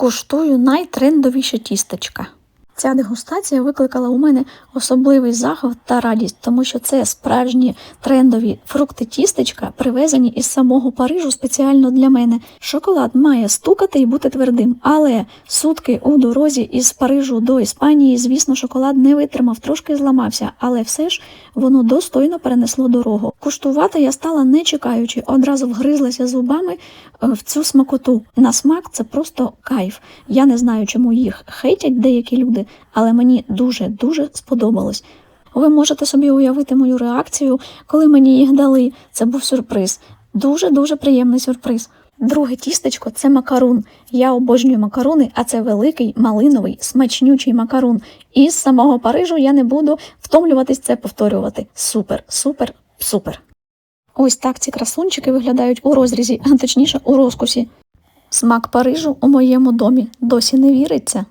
Куштую найтрендовіше тістечка. Ця дегустація викликала у мене особливий захват та радість, тому що це справжні трендові фрукти тістечка, привезені із самого Парижу спеціально для мене. Шоколад має стукати і бути твердим, але сутки у дорозі із Парижу до Іспанії, звісно, шоколад не витримав, трошки зламався, але все ж воно достойно перенесло дорогу. Куштувати я стала не чекаючи, одразу вгризлася зубами е, в цю смакоту. На смак це просто кайф. Я не знаю, чому їх хейтять деякі люди, але мені дуже дуже сподобалось. Ви можете собі уявити мою реакцію, коли мені їх дали. Це був сюрприз. Дуже дуже приємний сюрприз. Друге тістечко це макарун. Я обожнюю макаруни, а це великий малиновий смачнючий макарун. І з самого Парижу я не буду втомлюватись це повторювати. Супер, супер, супер. Ось так ці красунчики виглядають у розрізі, а точніше у розкусі. Смак Парижу у моєму домі досі не віриться.